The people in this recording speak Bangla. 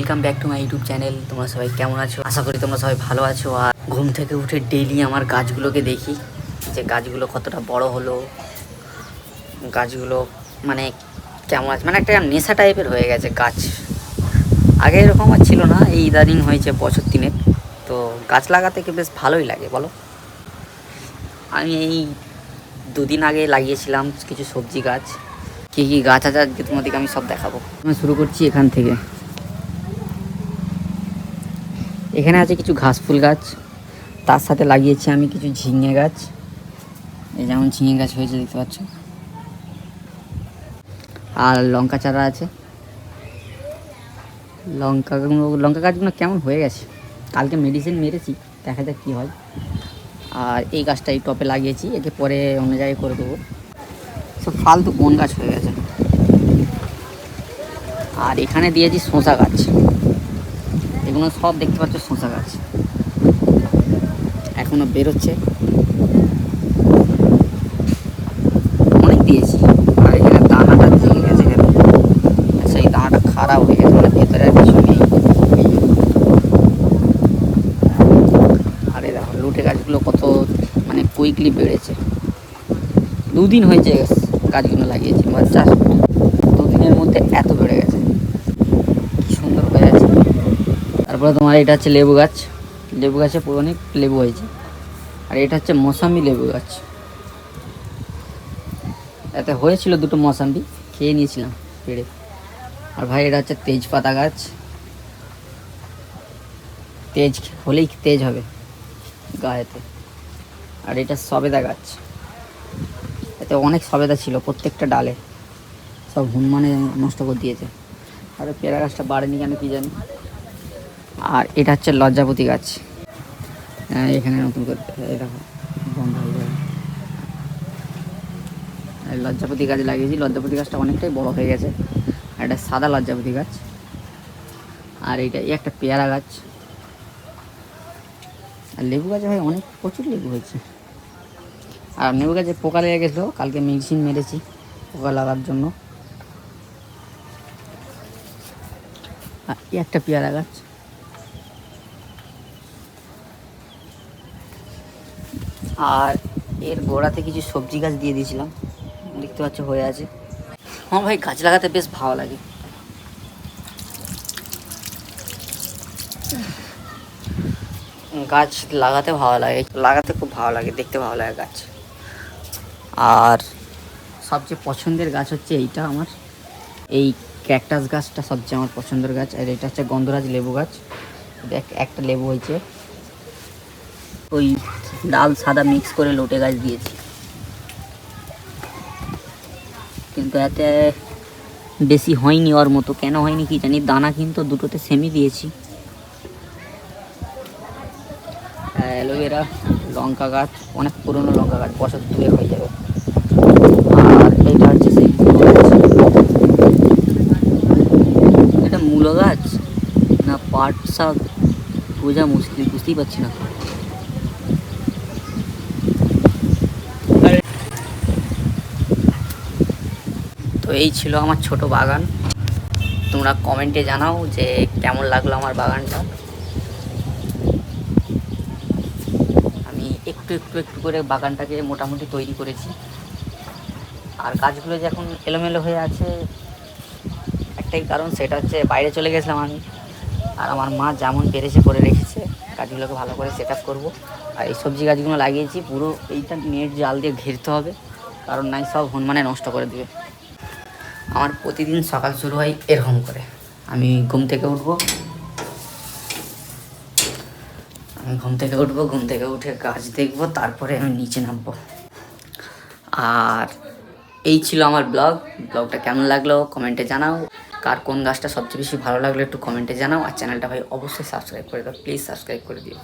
Welcome back to my YouTube channel তোমরা সবাই কেমন আছো? আশা করি তোমরা সবাই ভালো আছো। আর ঘুম থেকে উঠে ডেইলি আমার গাছগুলোকে দেখি, যে গাছগুলো কতটা বড় হলো, গাছগুলো মানে কেমন আছে? মানে একটা নেশা টাইপের হয়ে গেছে গাছ। আগে এরকম আর ছিল না, এই ইদানিং হয়েছে বছর তিনেক। তো গাছ লাগাতে কি বেশ ভালোই লাগে, বলো? আমি এই দুদিন আগে লাগিয়েছিলাম কিছু সবজি গাছ। কী কী গাছ আছে আজকে তোমাদেরকে আমি সব দেখাবো। আমি শুরু করছি এখান থেকে। এখানে আছে কিছু ঘাস ফুল গাছ। তার সাথে লাগিয়েছি আমি কিছু ঝিঙে গাছ। এই যেমন ঝিঙে গাছ হয়েছে, দেখতে পাচ্ছ। আর লঙ্কা চারা আছে। লঙ্কা লঙ্কা গাছগুলো কেমন হয়ে গেছে? কালকে মেডিসিন মেরেছি, দেখা যাক কী হয়। আর এই গাছটা এই টপে লাগিয়েছি, একে পরে অন্য জায়গায় করে দেবো। সব ফালতু বন গাছ হয়ে গেছে। আর এখানে দিয়েছি শসা গাছ। এগুলো সব দেখতে পাচ্ছ শসা গাছ। এখনও বেরোচ্ছে। অনেক দিয়েছি। আর এখানে দানাটা দিয়ে গেছে কেন সেই দানাটা খারাপ হয়ে গেছে মানে ভেতরে আর কিছু নেই। আরে দেখো, লুটে গাছগুলো কত মানে কুইকলি বেড়েছে। দুদিন হয়েছে গাছগুলো লাগিয়েছি বা চাষ দুদিনের মধ্যে এত বেড়ে গেছে কি সুন্দর হয়ে আছে তারপরে তোমার এটা হচ্ছে লেবু গাছ। লেবু গাছে অনেক লেবু হয়েছে। আর এটা হচ্ছে মৌসাম্বি লেবু গাছ। এতে হয়েছিল দুটো মৌসাম্বি, খেয়ে নিয়েছিলাম পেড়ে। আর ভাই, এটা হচ্ছে তেজপাতা গাছ। তেজ, হলেই তেজ হবে গায়েতে। আর এটা সবেদা গাছ। এতে অনেক সবেদা ছিল, প্রত্যেকটা ডালে। সব হনুমানে নষ্ট করে দিয়েছে। আর পেয়ারা গাছটা বাড়েনি কেন কি জানি। আর এটা হচ্ছে লজ্জাপতি গাছ। হ্যাঁ, এখানে নতুন করে দেখো বন্ধ হয়ে যাবে লজ্জাপতি গাছ লাগিয়েছি লজ্জাপতি গাছটা অনেকটাই বড় হয়ে গেছে। আর এটা সাদা লজ্জাপতি গাছ। আর এইটা এই একটা পেয়ারা গাছ। আর লেবু গাছে ভাই অনেক প্রচুর লেবু হয়েছে। আর লেবু গাছে পোকা লেগে গেছিল কালকে মেডিসিন মেরেছি পোকা লাগার জন্য। আর একটা পেয়ারা গাছ। আর এর গোড়াতে কিছু সবজি গাছ দিয়ে দিয়েছিলাম। দেখতে পাচ্ছ হয়ে আছে। আমার ভাই গাছ লাগাতে বেশ ভালো লাগে। গাছ লাগাতে ভালো লাগে। লাগাতে খুব ভালো লাগে, দেখতে ভালো লাগে গাছ। আর সবচেয়ে পছন্দের গাছ হচ্ছে এইটা আমার। এই ক্যাকটাস গাছটা সবচেয়ে আমার পছন্দের গাছ। আর এটা হচ্ছে গন্ধরাজ লেবু গাছ। দেখ, একটা লেবু হয়েছে। ওই লাল সাদা মিক্স করে লোটে গাছ দিয়েছি। কিন্তু এতে বেশি হয়নি ওর মতো। কেন হয়নি কি জানি? দানা কিন্তু দুটোতে সেমি দিয়েছি। অ্যালোভেরা, লঙ্কা গাছ, অনেক পুরনো লঙ্কা গাছ, বছর দুয়ে হয়ে যাবে। আর এইটা হচ্ছে সেই এটা মূলো গাছ? না পাট শাক? বোঝা মুশকিল, বুঝতেই পারছি না। তো এই ছিল আমার ছোট বাগান। তোমরা কমেন্টে জানাও যে কেমন লাগল আমার বাগানটা। আমি একটু একটু একটু করে বাগানটাকে মোটামুটি তৈরি করেছি। আর গাছগুলো যে এখন এলোমেলো হয়ে আছে, একটাই কারণ সেটা হচ্ছে বাইরে চলে গেছিলাম আমি। আর আমার মা যেমন পেরেছে করে রেখেছে, গাছগুলোকে ভালো করে সেট আপ করব। আর এই সবজি গাছগুলো লাগিয়েছি, পুরো এইটা নেট জাল দিয়ে ঘিরতে হবে, কারণ নাই সব হনুমানে নষ্ট করে দেবে। আমার প্রতিদিন সকাল শুরু হয় এরকম করে। আমি ঘুম থেকে উঠবো। আমি ঘুম থেকে উঠবো, ঘুম থেকে উঠে গাছ দেখব, তারপরে আমি নিচে নামবো। আর এই ছিল আমার ব্লগ। ব্লগটা কেমন লাগল কমেন্টে জানাও। কার কোন গাছটা সবচেয়ে বেশি ভালো লাগল একটু কমেন্টে জানাও। আর চ্যানেলটা ভাই অবশ্যই সাবস্ক্রাইব করে দাও। প্লিজ সাবস্ক্রাইব করে দিও।